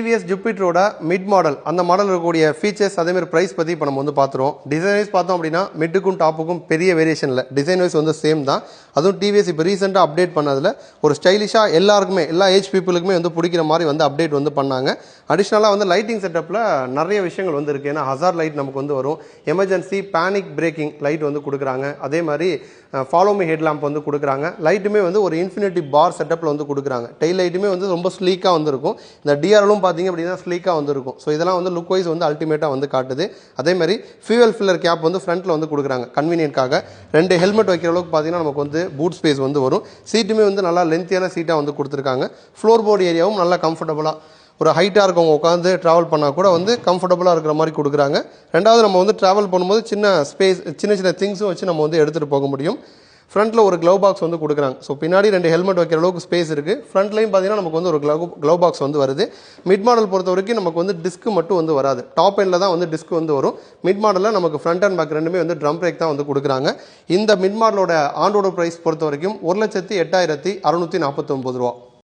TVS ஜூபிட்டரோட mid model அந்த model இருக்கக்கூடிய ஃபீச்சர்ஸ் அதேமாதிரி ப்ரைஸ் பற்றி இப்போ நம்ம வந்து பார்த்துருவோம். டிசைன் வைஸ் பார்த்தோம் அப்படின்னா மிட்டுக்கும் டாப்புக்கும் பெரிய வேரியேஷன் இல்லை டிசைன் வைஸ் வந்து சேம் தான். அதுவும் டிவிஎஸ் இப்போ ரீசெண்டாக அப்டேட் பண்ணதில் ஒரு ஸ்டைலிஷாக எல்லாருக்குமே எல்லா ஏஜ் பீப்புளுக்குமே வந்து பிடிக்கிற மாதிரி வந்து அப்டேட் வந்து பண்ணாங்க. அடிஷ்னலாக வந்து லைட்டிங் செட்டப்பில் நிறைய விஷயங்கள் வந்து இருக்குது ஏன்னா ஹசார் லைட் நமக்கு வந்து வரும். எமர்ஜென்சி பேனிக் பிரேக்கிங் லைட் வந்து கொடுக்குறாங்க. அதே மாதிரி ஃபாலோ மீ ஹெட் லேம்ப் வந்து கொடுக்குறாங்க. லைட்டுமே வந்து ஒரு இன்ஃபினிட்டி பார் செட்டப்பில் வந்து கொடுக்குறாங்க. டெய்ல் லைட்டுமே வந்து ரொம்ப ஸ்லீக்காக வந்துருக்கும். இந்த டிஆர்எலும் பார்த்தீங்க அப்படின்னா ஸ்லீக்காக வந்துருக்கும். ஸோ இதெல்லாம் வந்து லுக் வைஸ் வந்து அல்டிமேட்டாக வந்து காட்டுது. அதே மாதிரி ஃபியூவல் ஃபில்லர் கேப் வந்து ஃப்ரண்ட்டில் வந்து கொடுக்குறாங்க. கன்வீனியன்ட்காக ரெண்டு ஹெல்மெட் வைக்கிற அளவுக்கு பார்த்தீங்கன்னா நமக்கு வந்து பூட் ஸ்பேஸ் வந்து வரும். சீட்டுமே வந்து நல்லா லென்த்தியான சீட்டாக வந்து கொடுத்துருக்காங்க. ஃப்ளோர் போர்டு ஏரியாவும் நல்லா கம்ஃபர்டபுளாக ஒரு ஹைட்டாக இருக்கவங்க உட்காந்து ட்ராவல் பண்ணால் கூட வந்து கம்ஃபர்டபுளாக இருக்கிற மாதிரி கொடுக்குறாங்க. ரெண்டாவது நம்ம வந்து ட்ராவல் பண்ணும்போது சின்ன ஸ்பேஸ் சின்ன சின்ன திங்ஸும் வச்சு நம்ம வந்து எடுத்துகிட்டு போக முடியும். ஃப்ரண்ட்டில் ஒரு க்ளவ் பாக்ஸ் வந்து கொடுக்குறாங்க. ஸோ பின்னாடி ரெண்டு ஹெல்மெட் வைக்கிற அளவுக்கு ஸ்பேஸ் இருக்குது ஃப்ரண்ட்லையும் பார்த்தீங்கன்னா நமக்கு வந்து ஒரு க்ளவ் க்ளவ் பாக்ஸ் வந்து வருது. மிட் மாடல் பொறுத்த வரைக்கும் நமக்கு வந்து டிஸ்க் மட்டும் வந்து வராது. டாப் எண்டில் தான் வந்து டிஸ்க் வந்து வரும். மிட் மாடலில் நமக்கு ஃப்ரண்ட் அண்ட் பேக் ரெண்டுமே வந்து ட்ரம் பிரேக் தான் வந்து கொடுக்குறாங்க. இந்த மிட் மாடலோட ஆண்டோட ப்ரைஸ் பொறுத்த வரைக்கும் ஒரு லட்சத்தி எட்டாயிரத்தி அறுநூற்றி நாற்பத்தொம்பது ரூபா.